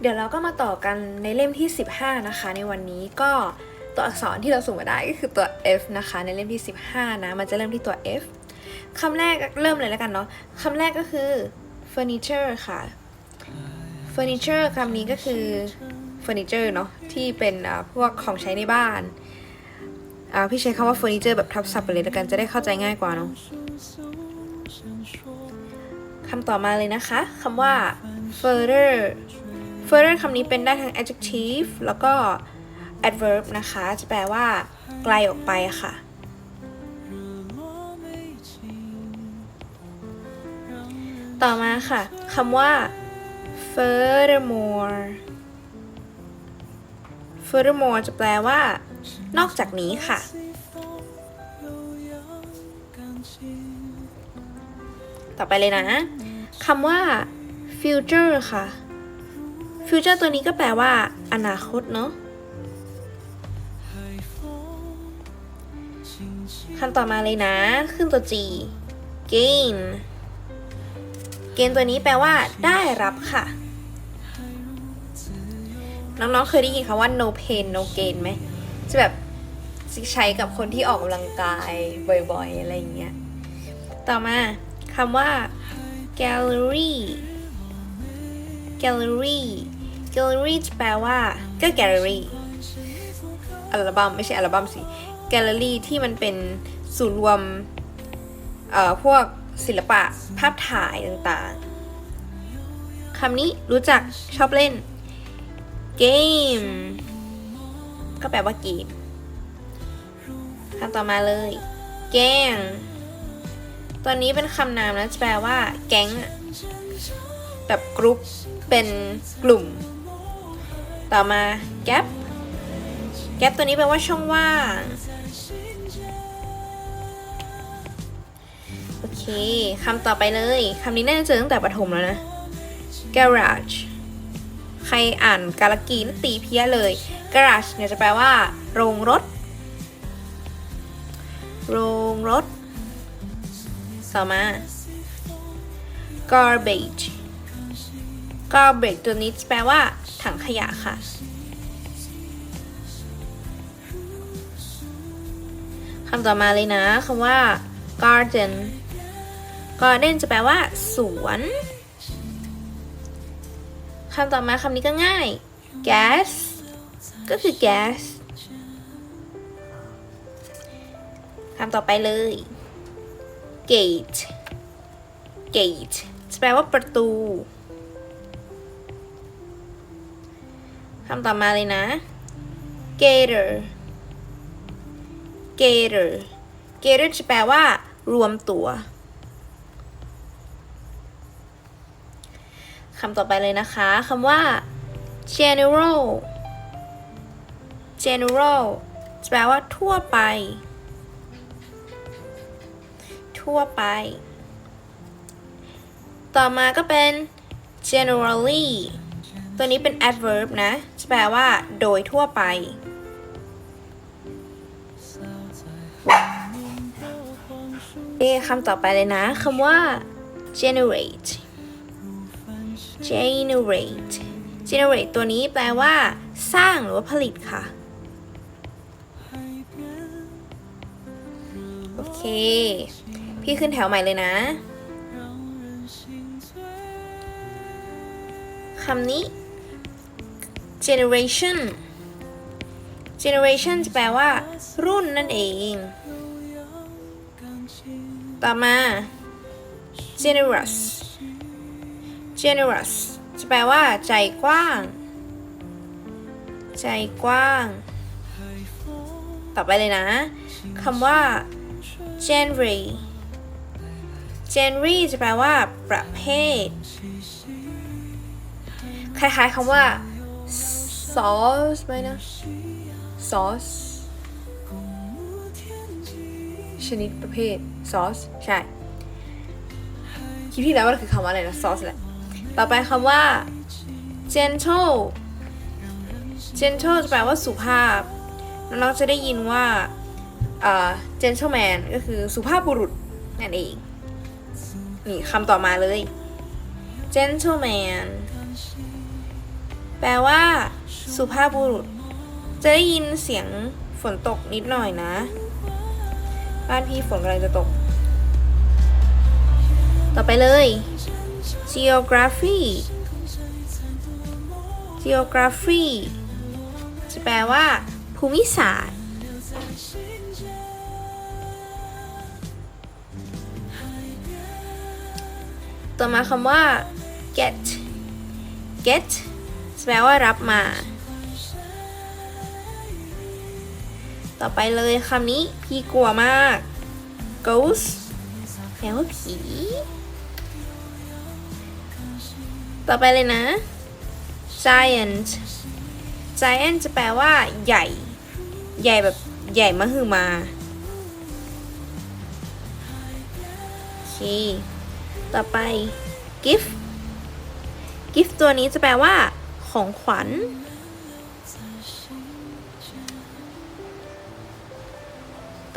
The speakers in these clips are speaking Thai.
เดี๋ยวเราก็มาต่อกันในเล่มที่ 15 นะคะ ในวันนี้ก็ตัวอักษรที่เราส่งมาได้ก็คือตัว F นะคะ ในเล่มที่ 15 นะ มันจะเริ่มที่ตัว F คำแรกเริ่มเลยแล้วกันเนาะคำแรกก็คือ furniture ค่ะ furniture คำนี้ก็คือ furniture เนาะที่เป็นอ่าพวกของใช้ในบ้านอ่าพี่ใช้คำว่า furniture แบบทับศัพท์ไปเลยแล้วกันจะได้เข้าใจง่ายกว่าเนาะคำต่อมาเลยนะคะคำว่า further further คำนี้เป็นได้ทั้ง adjective แล้วก็ adverb นะคะ จะแปลว่า ไกลออกไปค่ะ ต่อมาค่ะคำว่า furthermore furthermore จะแปลว่า นอกจากนี้ค่ะ ต่อไปเลยนะคำว่า future ค่ะ future ตัวนี้ก็แปลว่า อนาคตเนาะคำต่อมาเลยนะ ขึ้นตัว G gain gain ตัวนี้แปลว่า ได้รับค่ะ น้องๆเคยได้ยินคำว่า no pain no gain ไหมจะแบบใช้กับคนที่ออกกำลังกายบ่อยๆ อะไรอย่างเงี้ย ต่อมาคำว่า gallery gallery gallery แปลว่าก็ gallery อัลบั้มไม่ใช่อัลบั้มสิ gallery ที่มันเป็นศูนย์รวมเอ่อพวกศิลปะภาพถ่ายต่างๆคำนี้รู้จักชอบเล่น game ก็แปลว่าเกมคำต่อมาเลย แกงตัวนี้เป็นคำนามนะแปลว่า แก๊งแบบกรุ๊ปเป็นกลุ่ม ต่อมา gap gap ตัวนี้แปลว่าช่องว่าง โอเคคำต่อไปเลยคำนี้น่าจะเจอตั้งแต่ประถมแล้วนะ garage ใครอ่านการากีนตีเพี้ยเลย garage เนี่ยจะแปลว่า โรงรถ โรงรถ ต่อมา garbage garbage ตัวนี้แปลว่า ถังขยะค่ะ คำต่อมาเลยนะคำว่า garden garden จะแปลว่า สวน คำต่อมาคำนี้ก็ง่าย gas ก็คือ gas คำต่อไปเลย gate gate จะแปลว่าประตู คำต่อมาเลยนะ gator gator gator จะแปลว่า รวมตัวคำต่อไปเลยนะคะคำว่า general general จะแปลว่าทั่วไป ทั่วไป ต่อมาก็เป็น generally ตัวนี้เป็น adverb นะ แปลว่า โดยทั่วไป เอะคำต่อไปเลยนะคำว่า generate generate generate ตัวนี้แปลว่า สร้างหรือว่าผลิตค่ะ โอเค พี่ขึ้นแถวใหม่เลยนะคำนี้ generation generation จะแปลว่า รุ่นนั่นเอง ต่อมา generous generous จะแปลว่า ใจกว้าง ใจกว้าง ต่อไปเลยนะคำว่า genre genre จะแปลว่า ประเภท คล้ายๆคำว่า sauce ไหมนะ sauce ชนิดประเภท sauce ใช่คิดที่แล้วว่าคือคำว่าอะไรนะ sauce แหละ ต่อไปคำว่า gentle gentle จะแปลว่าสุภาพน้องๆจะได้ยินว่า gentleman ก็คือสุภาพบุรุษนั่นเอง นี่คำต่อมาเลย gentleman แปลว่า สุภาพบุรุษ จะได้ยินเสียงฝนตกนิดหน่อยนะ บ้านพี่ฝนกำลังจะตก ต่อไปเลย geography geography จะแปลว่า ภูมิศาสตร์ ต่อมาคำว่า get get แปลว่ารับมา ต่อไปเลยคำนี้พี่กลัวมาก ghost แปลว่าผี ต่อไปเลยนะ giant giant จะแปลว่า ใหญ่ ใหญ่แบบใหญ่มหึมา โอเค ต่อไป gift gift ตัวนี้จะแปลว่า ของขวัญ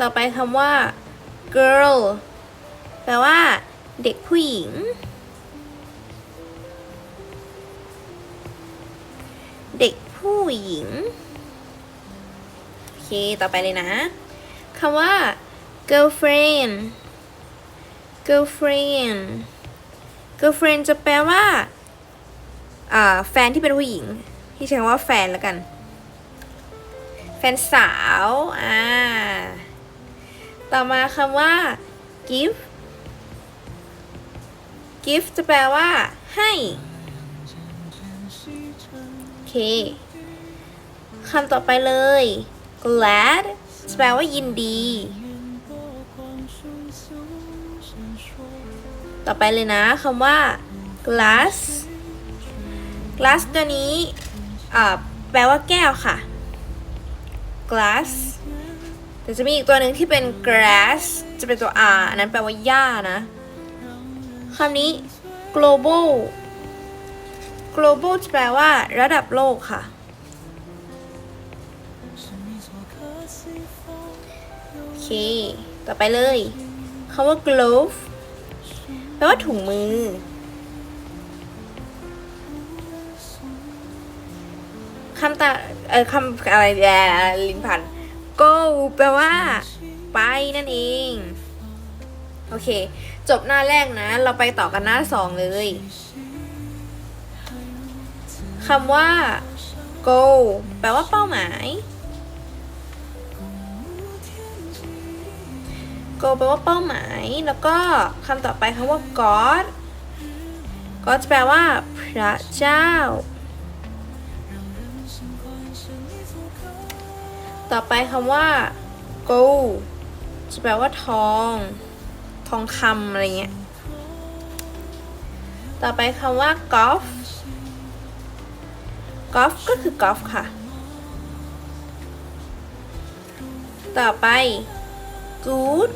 ต่อไปคำว่า girl แปลว่า เด็กผู้หญิง เด็กผู้หญิง โอเค ต่อไปเลยนะคำว่า girlfriend girlfriend girlfriend จะแปลว่าแฟนที่เป็นผู้หญิง ที่ใช้คำว่าแฟนแล้วกัน แฟนสาว อ่า ต่อมาคำว่า give give จะแปลว่า ให้โอเคคำต่อไปเลย glad จะแปลว่ายินดี ต่อไปเลยนะคำว่า glass glass ตัวนี้แปลว่าแก้วค่ะ glass แต่จะมีอีกตัวหนึ่งที่เป็น grass จะเป็นตัว R อันนั้นแปลว่าหญ้านะคำนี้ global global จะแปลว่า ระดับโลกค่ะ โอเค ต่อไปเลยคำว่า glove แปลว่าถุงมือ คำตาเออคำอะไรแย่ลิ้นพัน go แปลว่า ไปนั่นเอง โอเค จบหน้าแรกนะ เราไปต่อกันหน้าสองเลยคำว่า go แปลว่าเป้าหมาย go แปลว่าเป้าหมาย แล้วก็คำต่อไปคำว่า god god จะแปลว่า พระเจ้า ต่อไปคำว่า gold จะแปลว่าทอง ทองคำอะไรเงี้ย ต่อไปคำว่า golf golf ก็คือ golf ค่ะ ต่อไป good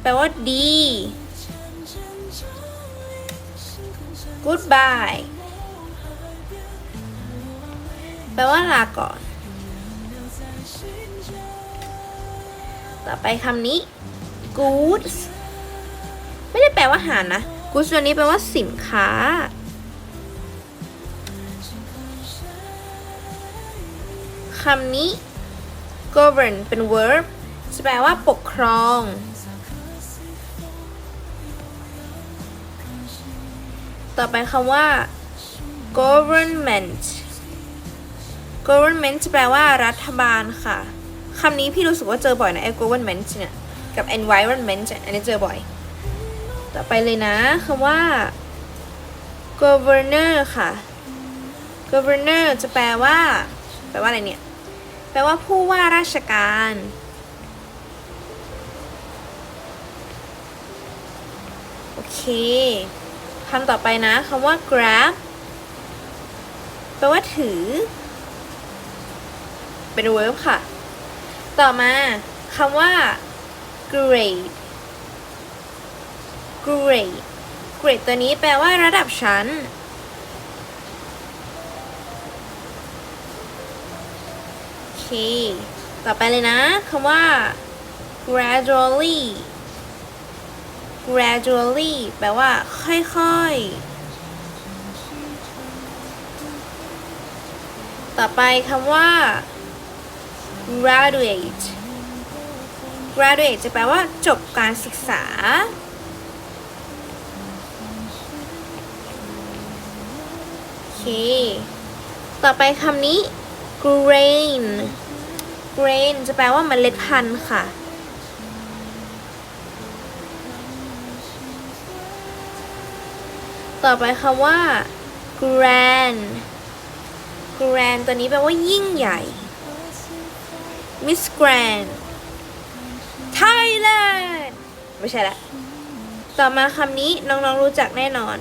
แปลว่าดี goodbye แปลว่าลาก่อน ต่อไปคำนี้ goods ไม่ได้แปลว่าอาหารนะ goods ตัวนี้แปลว่าสินค้า คำนี้ govern เป็น verb จะแปลว่าปกครอง ต่อไปคำว่า government government จะแปลว่ารัฐบาลค่ะ คำนี้พี่รู้สึกว่าเจอบ่อยนะไอ้ government เนี่ยกับ environment อันนี้เจอบ่อย ต่อไปเลยนะคำว่า governor ค่ะ governor จะแปลว่า แปลว่าอะไรเนี่ย แปลว่าผู้ว่าราชการ โอเคคำต่อไปนะคำว่า grab แปลว่าถือ เป็น verb ค่ะ ต่อมาคำว่า grade grade grade ตัวนี้แปลว่าระดับชั้น โอเค ต่อไปเลยนะคำว่า gradually gradually แปลว่าค่อยๆ ต่อไปคำว่า graduate graduate จะแปลว่าจบการศึกษา โอเค ต่อไปคำนี้ grain grain จะแปลว่าเมล็ดพันธุ์ค่ะ ต่อไปคำว่า grand grand ตัวนี้แปลว่ายิ่งใหญ่ Miss Grand Thailand ไม่ใช่ละ ต่อมาคำนี้น้องๆรู้จักแน่นอน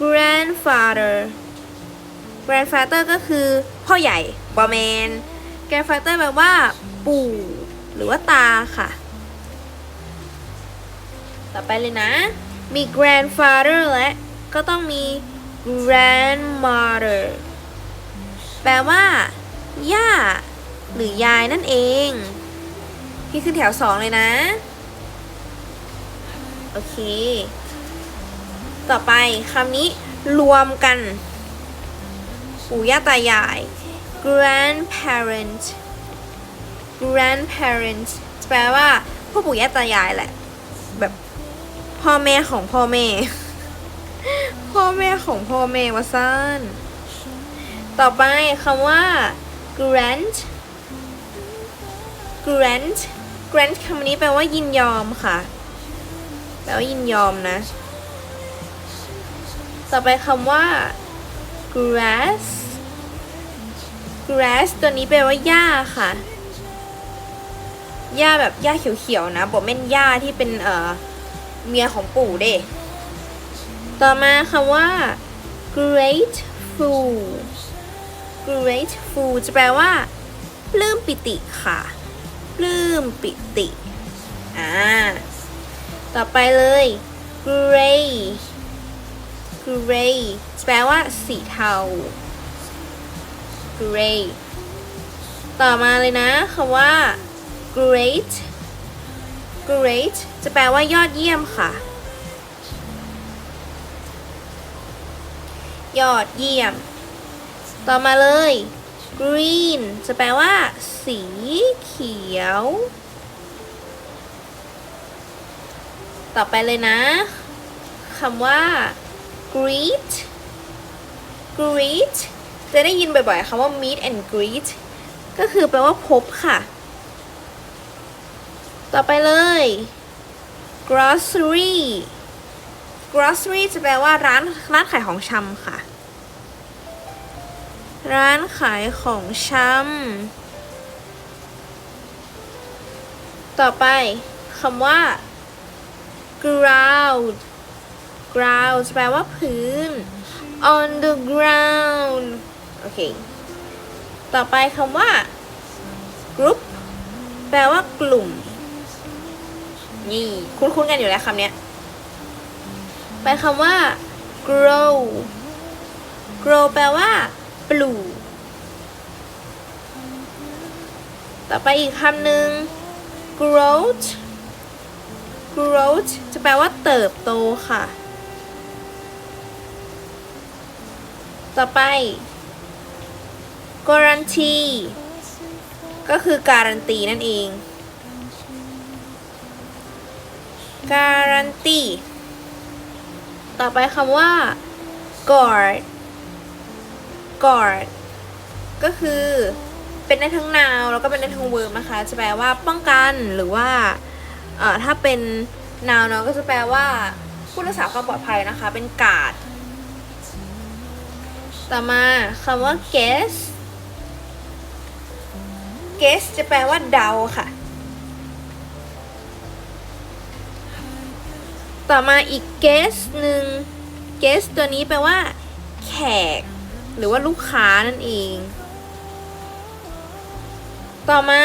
grandfather grandfather ก็คือพ่อใหญ่บอแมน grandfather แปลว่า ปู่ หรือว่าตาค่ะ ต่อไปเลยนะ มี grandfather และก็ต้องมี grandmother แปลว่า ย่า หรือยายนั่นเอง พี่ขึ้นแถวสองเลยนะ โอเค ต่อไปคำนี้รวมกัน ปู่ย่าตายาย grandparent grandparent แปลว่าพ่อปู่ย่าตายายแหละ แบบพ่อแม่ของพ่อแม่ พ่อแม่ของพ่อแม่วะซ่านต่อไปคำว่า grant grant grant คำนี้แปลว่ายินยอมค่ะ แปลว่ายินยอมนะ ต่อไปคำว่า grass grass ตัวนี้แปลว่าหญ้าค่ะ หญ้าแบบหญ้าเขียวๆนะบอกแม่นหญ้าที่เป็นเอ่อเมียของปู่เด้ ต่อมาคำว่า grateful grateful จะแปลว่าปลื้มปิติค่ะ ปลื้มปิติ อ่า ต่อไปเลย gray gray แปลว่าสีเทา gray ต่อมาเลยนะคำว่า great great จะแปลว่ายอดเยี่ยมค่ะ ยอดเยี่ยม ต่อมาเลย green จะแปลว่า สีเขียว ต่อไปเลยนะคำว่า greet greet จะได้ยินบ่อยๆคำว่า meet and greet ก็คือแปลว่าพบค่ะ ต่อไปเลย grocery grocery จะแปลว่าร้านร้านขายของชำค่ะ ร้านขายของชำต่อไปคำว่า ground ground แปลว่าพื้น on the ground โอเค ต่อไปคำว่า group แปลว่ากลุ่ม นี่ คุ้นๆกันอยู่แล้วคำนี้ไปคำว่า grow grow แปลว่า ปลู ต่อไปอีกคำหนึ่ง growth growth จะแปลว่าเติบโตค่ะ ต่อไป guarantee ก็คือการันตีนั่นเอง guarantee ต่อไปคำว่า guard guard ก็คือเป็นได้ทั้งนาวแล้วก็เป็นได้ทั้งเวิร์มนะคะ จะแปลว่าป้องกันหรือว่าเอ่อถ้าเป็นนาวเนาะก็จะแปลว่าผู้รักษาความปลอดภัยนะคะ เป็นกาดต่อมาคำว่า guess guess จะแปลว่าเดาค่ะ ต่อมาอีก guess หนึ่ง guess ตัวนี้แปลว่า แขก หรือว่าลูกค้านั่นเอง ต่อมา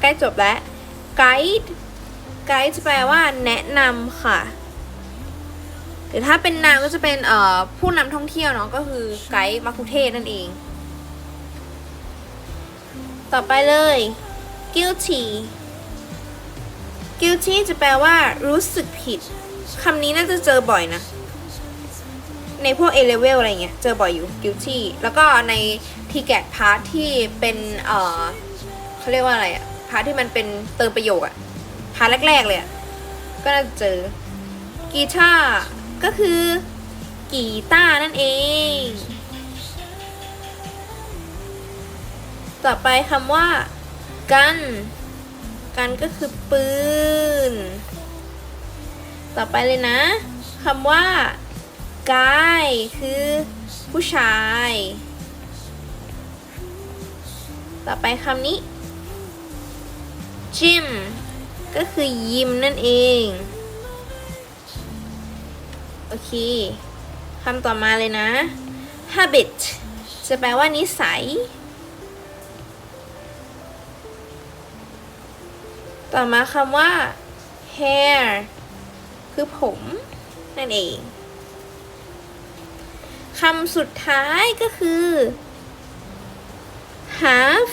ใกล้จบแล้ว guide guide จะแปลว่าแนะนำค่ะ หรือถ้าเป็นนามก็จะเป็นเอ่อผู้นำท่องเที่ยวเนาะก็คือไกด์มัคคุเทศนั่นเอง ต่อไปเลย guilty guilty จะแปลว่ารู้สึกผิดคำนี้น่าจะเจอบ่อยนะ ในในพวก A level อะไรเงี้ยเจอบ่อยอยู่ guilty แล้วก็ใน t g a t part ที่เป็นเออเขาเรียกว่าอะไรอะพาร์ทที่มันเป็นเติมประโยคอะพาร์ทแรก ๆ เลยอะก็น่าจะเจอกีตาร์ก็คือกีตาร์นั่นเอง ต่อไปคำว่า กันกันก็คือปืน ต่อไปเลยนะคำว่า กายคือผู้ชาย ต่อไปคำนี้จิมก็คือยิมนั่นเอง โอเคคำต่อมาเลยนะ habit จะแปลว่านิสัย ต่อมาคำว่า hair คือผมนั่นเอง คำสุดท้ายก็คือ half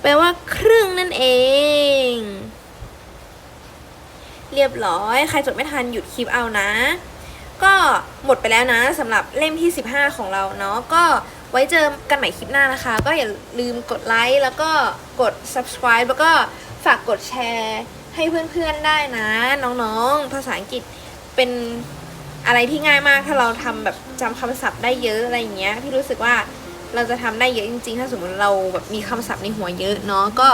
แปลว่าครึ่งนั่นเอง เรียบร้อย ใครจดไม่ทันหยุดคลิปเอานะ ก็หมดไปแล้วนะสำหรับเล่มที่ 15 ของเราเนาะก็ไว้เจอกันใหม่คลิปหน้านะคะ ก็อย่าลืมกดไลค์แล้วก็กด subscribe แล้วก็ฝากกดแชร์ให้เพื่อนๆได้นะ น้องๆ ภาษาอังกฤษเป็น อะไรที่ง่ายมากถ้าเราทำแบบจำคำศัพท์ได้เยอะอะไรอย่างเงี้ยพี่รู้สึกว่าเราจะทำได้เยอะจริง ๆ ถ้าสมมติเราแบบมีคำศัพท์ในหัวเยอะเนาะก็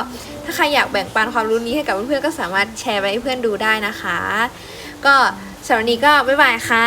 ถ้าใครอยากแบ่งปันความรู้นี้ให้กับเพื่อนๆก็สามารถแชร์ไปให้เพื่อนดูได้นะคะ ก็สำหรับวันนี้ก็บ๊ายบายค่ะ